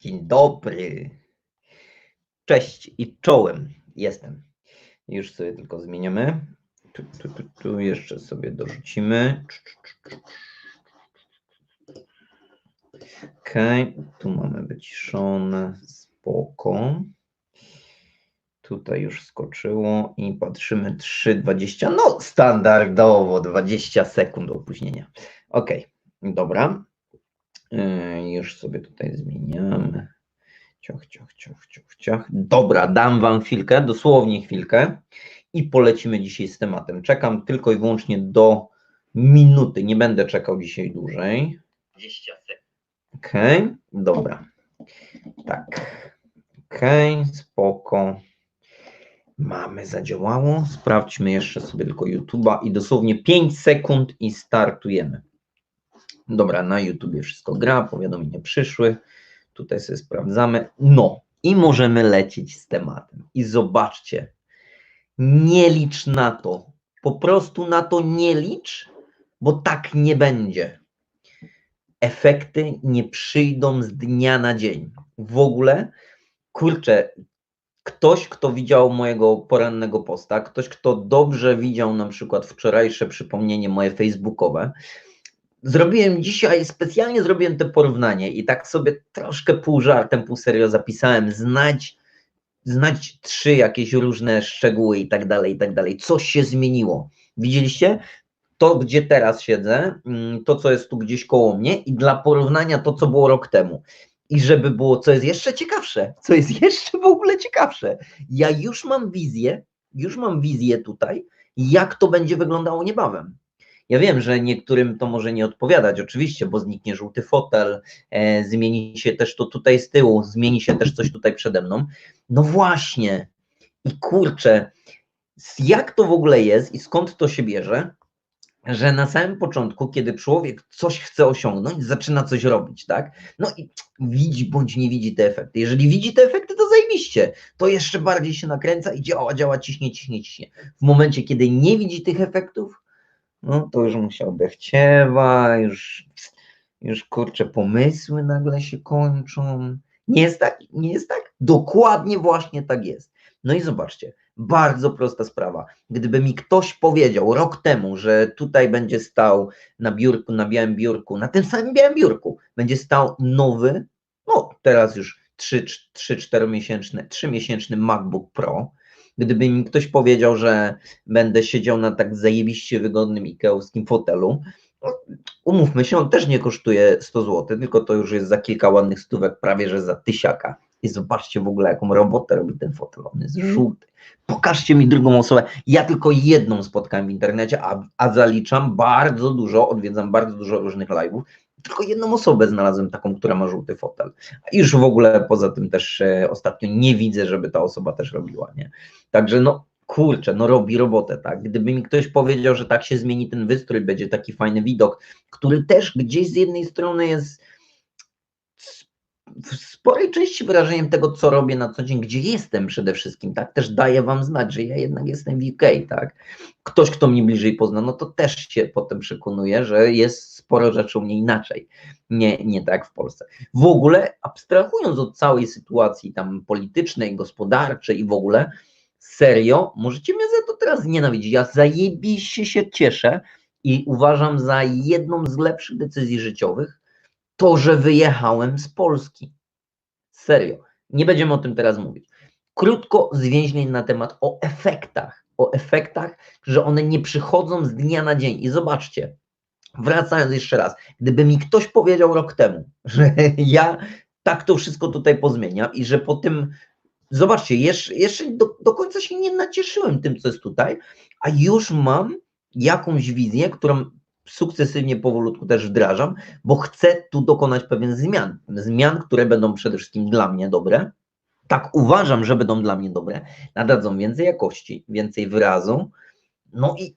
Dzień dobry. Cześć i czołem jestem. Już sobie tylko zmieniamy. Tu, tu, tu, tu jeszcze sobie dorzucimy. Ok, tu mamy wyciszone. Spoko. Tutaj już skoczyło i patrzymy 3,20. No, standardowo 20 sekund opóźnienia. Ok, dobra. Już sobie tutaj zmieniamy. Ciach, ciach, ciach, ciach, ciach. Dobra, dam Wam chwilkę, dosłownie chwilkę i polecimy dzisiaj z tematem. Czekam tylko i wyłącznie do minuty. Nie będę czekał dzisiaj dłużej. 20 sekund. Okej, dobra. Tak. Okej, spoko. Mamy, zadziałało. Sprawdźmy jeszcze sobie tylko YouTube'a i dosłownie 5 sekund i startujemy. Dobra, na YouTubie wszystko gra, powiadomienia przyszły. Tutaj sobie sprawdzamy. No i możemy lecieć z tematem. I zobaczcie, nie licz na to. Po prostu na to nie licz, bo tak nie będzie. Efekty nie przyjdą z dnia na dzień. W ogóle, kurczę, ktoś, kto widział mojego porannego posta, ktoś, kto dobrze widział na przykład wczorajsze przypomnienie moje facebookowe, zrobiłem dzisiaj, specjalnie zrobiłem te porównanie i tak sobie troszkę pół żartem, pół serio zapisałem, znać, znać trzy jakieś różne szczegóły i tak dalej, i tak dalej. Coś się zmieniło. Widzieliście? To, gdzie teraz siedzę, mm, to, co jest tu gdzieś koło mnie i dla porównania to, co było rok temu. I żeby było, co jest jeszcze ciekawsze, co jest jeszcze w ogóle ciekawsze, ja już mam wizję, już mam wizję tutaj, jak to będzie wyglądało niebawem. Ja wiem, że niektórym to może nie odpowiadać, oczywiście, bo zniknie żółty fotel, e, zmieni się też to tutaj z tyłu, zmieni się też coś tutaj przede mną. No właśnie. I kurczę, jak to w ogóle jest i skąd to się bierze, że na samym początku, kiedy człowiek coś chce osiągnąć, zaczyna coś robić, tak? No i widzi bądź nie widzi te efekty. Jeżeli widzi te efekty, to zajebiście. To jeszcze bardziej się nakręca i działa, działa, ciśnie, ciśnie, ciśnie. W momencie, kiedy nie widzi tych efektów, no to już mu się odechciewa, już, już kurczę, pomysły nagle się kończą. Nie jest tak? Nie jest tak? Dokładnie właśnie tak jest. No i zobaczcie, bardzo prosta sprawa. Gdyby mi ktoś powiedział rok temu, że tutaj będzie stał na biurku, na białym biurku, na tym samym białym biurku, będzie stał nowy, no teraz już 3-4 miesięczny, 3 miesięczny MacBook Pro, gdyby mi ktoś powiedział, że będę siedział na tak zajebiście wygodnym ikeowskim fotelu, no, umówmy się, on też nie kosztuje 100 zł, tylko to już jest za kilka ładnych stówek, prawie że za tysiaka. I zobaczcie w ogóle, jaką robotę robi ten fotel. On jest żółty. Pokażcie mi drugą osobę. Ja tylko jedną spotkałem w internecie, a, a zaliczam bardzo dużo, odwiedzam bardzo dużo różnych live'ów. Tylko jedną osobę znalazłem taką, która ma żółty fotel. A już w ogóle poza tym też e, ostatnio nie widzę, żeby ta osoba też robiła, nie? Także no kurczę, no robi robotę, tak? Gdyby mi ktoś powiedział, że tak się zmieni ten wystrój, będzie taki fajny widok, który też gdzieś z jednej strony jest w sporej części wyrażeniem tego, co robię na co dzień, gdzie jestem przede wszystkim, tak? Też daję wam znać, że ja jednak jestem w UK, tak? Ktoś, kto mnie bliżej pozna, no to też się potem przekonuje, że jest sporo rzeczy u mnie inaczej, nie, nie tak w Polsce. W ogóle, abstrahując od całej sytuacji tam politycznej, gospodarczej i w ogóle, serio, możecie mnie za to teraz nienawidzić. Ja zajebiście się cieszę i uważam za jedną z lepszych decyzji życiowych to, że wyjechałem z Polski. Serio. Nie będziemy o tym teraz mówić. Krótko zwięźleń na temat o efektach. O efektach, że one nie przychodzą z dnia na dzień. I zobaczcie, wracając jeszcze raz, gdyby mi ktoś powiedział rok temu, że ja tak to wszystko tutaj pozmieniam i że po tym Zobaczcie, jeszcze, jeszcze do, do końca się nie nacieszyłem tym, co jest tutaj, a już mam jakąś wizję, którą sukcesywnie, powolutku też wdrażam, bo chcę tu dokonać pewien zmian. Zmian, które będą przede wszystkim dla mnie dobre. Tak uważam, że będą dla mnie dobre. Nadadzą więcej jakości, więcej wyrazu. No i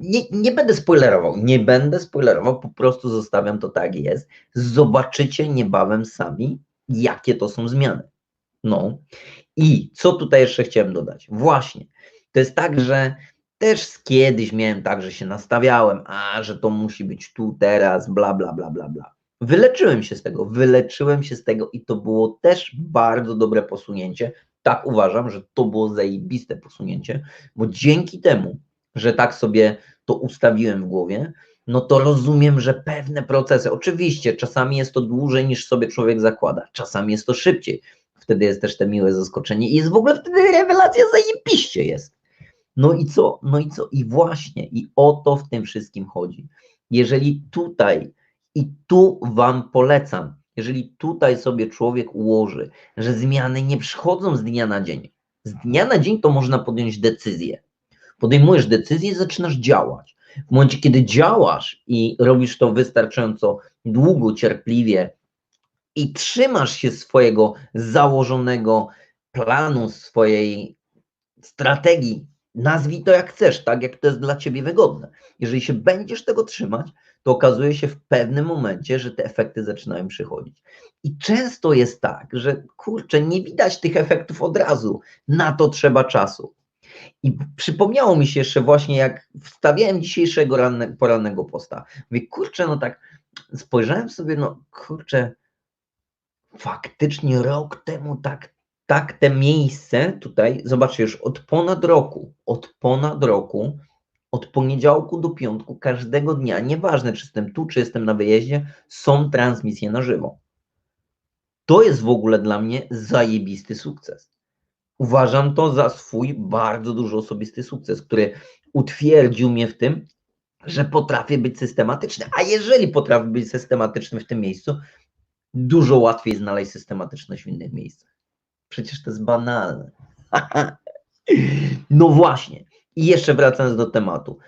nie, nie będę spoilerował, nie będę spoilerował, po prostu zostawiam to tak jest. Zobaczycie niebawem sami, jakie to są zmiany. No i co tutaj jeszcze chciałem dodać? Właśnie, to jest tak, że też kiedyś miałem tak, że się nastawiałem, a że to musi być tu, teraz, bla, bla, bla, bla, bla. Wyleczyłem się z tego, wyleczyłem się z tego i to było też bardzo dobre posunięcie. Tak uważam, że to było zajebiste posunięcie, bo dzięki temu, że tak sobie to ustawiłem w głowie, no to rozumiem, że pewne procesy, oczywiście czasami jest to dłużej niż sobie człowiek zakłada, czasami jest to szybciej, wtedy jest też te miłe zaskoczenie i jest w ogóle wtedy rewelacja zajebiście jest. No i co? No i co? I właśnie, i o to w tym wszystkim chodzi. Jeżeli tutaj, i tu Wam polecam, jeżeli tutaj sobie człowiek ułoży, że zmiany nie przychodzą z dnia na dzień, z dnia na dzień to można podjąć decyzję. Podejmujesz decyzję zaczynasz działać. W momencie, kiedy działasz i robisz to wystarczająco długo, cierpliwie i trzymasz się swojego założonego planu, swojej strategii, nazwij to jak chcesz, tak jak to jest dla ciebie wygodne. Jeżeli się będziesz tego trzymać, to okazuje się w pewnym momencie, że te efekty zaczynają przychodzić. I często jest tak, że kurczę, nie widać tych efektów od razu, na to trzeba czasu. I przypomniało mi się jeszcze właśnie, jak wstawiałem dzisiejszego ranne, porannego posta. Mówię, kurczę, no tak, spojrzałem sobie, no kurczę, faktycznie rok temu tak, tak te miejsce tutaj, zobaczcie, już od ponad roku, od ponad roku, od poniedziałku do piątku, każdego dnia, nieważne czy jestem tu, czy jestem na wyjeździe, są transmisje na żywo. To jest w ogóle dla mnie zajebisty sukces. Uważam to za swój bardzo duży osobisty sukces, który utwierdził mnie w tym, że potrafię być systematyczny. A jeżeli potrafię być systematyczny w tym miejscu, dużo łatwiej znaleźć systematyczność w innych miejscach. Przecież to jest banalne. no właśnie. I jeszcze wracając do tematu.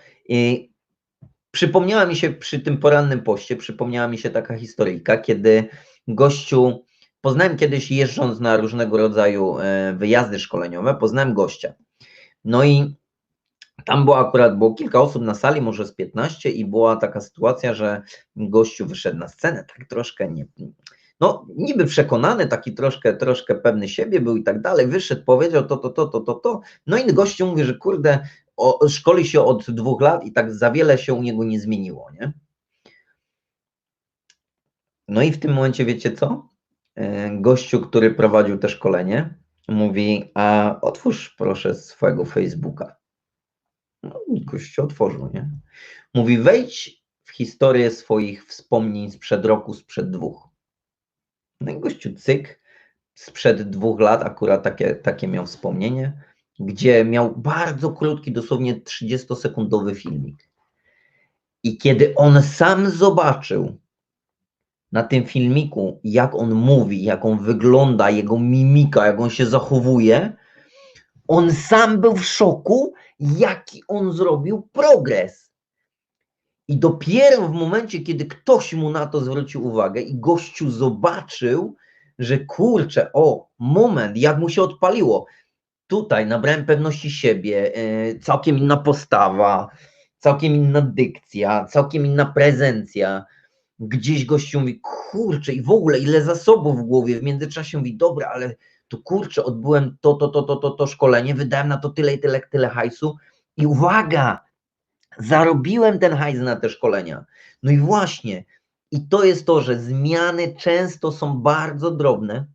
Przypomniała mi się przy tym porannym poście, przypomniała mi się taka historyjka, kiedy gościu Poznałem kiedyś jeżdżąc na różnego rodzaju e, wyjazdy szkoleniowe, poznałem gościa. No i tam było akurat było kilka osób na sali, może z 15 i była taka sytuacja, że gościu wyszedł na scenę, tak troszkę nie, no niby przekonany, taki troszkę, troszkę pewny siebie był i tak dalej, wyszedł, powiedział to, to, to, to, to, to, no i gościu mówi, że kurde, o, szkoli się od dwóch lat i tak za wiele się u niego nie zmieniło, nie? No i w tym momencie wiecie co? E, gościu, który prowadził te szkolenie, mówi, a otwórz proszę swojego Facebooka. No, gościu otworzył, nie? Mówi, wejdź w historię swoich wspomnień sprzed roku, sprzed dwóch. No i gościu cyk, sprzed dwóch lat akurat takie, takie miał wspomnienie, gdzie miał bardzo krótki, dosłownie 30-sekundowy filmik. I kiedy on sam zobaczył, na tym filmiku, jak on mówi, jak on wygląda, jego mimika, jak on się zachowuje, on sam był w szoku, jaki on zrobił progres. I dopiero w momencie, kiedy ktoś mu na to zwrócił uwagę i gościu zobaczył, że kurczę, o, moment, jak mu się odpaliło. Tutaj nabrałem pewności siebie, e, całkiem inna postawa, całkiem inna dykcja, całkiem inna prezencja gdzieś gościu mówi, kurczę, i w ogóle ile zasobów w głowie, w międzyczasie mówi, dobra, ale to kurczę, odbyłem to, to, to, to, to, to szkolenie, wydałem na to tyle i tyle, tyle hajsu i uwaga, zarobiłem ten hajs na te szkolenia. No i właśnie, i to jest to, że zmiany często są bardzo drobne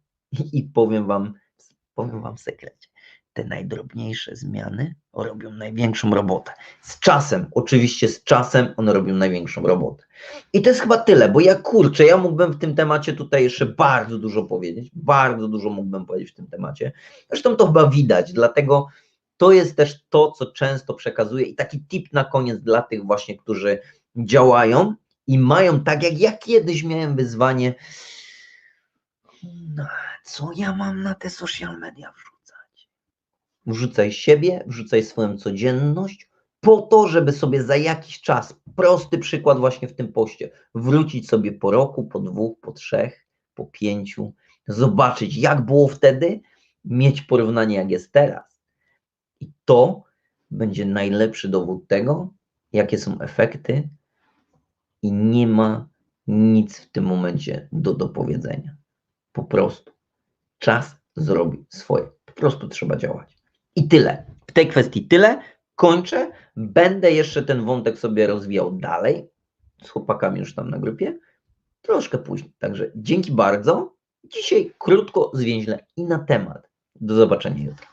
i powiem wam, powiem wam sekret te najdrobniejsze zmiany robią największą robotę. Z czasem, oczywiście z czasem one robią największą robotę. I to jest chyba tyle, bo ja kurczę, ja mógłbym w tym temacie tutaj jeszcze bardzo dużo powiedzieć, bardzo dużo mógłbym powiedzieć w tym temacie. Zresztą to chyba widać, dlatego to jest też to, co często przekazuję i taki tip na koniec dla tych właśnie, którzy działają i mają tak, jak ja kiedyś miałem wyzwanie, no, co ja mam na te social media wrzucić? wrzucaj siebie, wrzucaj swoją codzienność, po to, żeby sobie za jakiś czas, prosty przykład właśnie w tym poście, wrócić sobie po roku, po dwóch, po trzech, po pięciu, zobaczyć jak było wtedy, mieć porównanie jak jest teraz. I to będzie najlepszy dowód tego, jakie są efekty i nie ma nic w tym momencie do dopowiedzenia. Po prostu czas zrobi swoje. Po prostu trzeba działać. I tyle. W tej kwestii tyle. Kończę. Będę jeszcze ten wątek sobie rozwijał dalej z chłopakami już tam na grupie. troszkę później. Także dzięki bardzo. Dzisiaj krótko, zwięźle i na temat. Do zobaczenia jutro.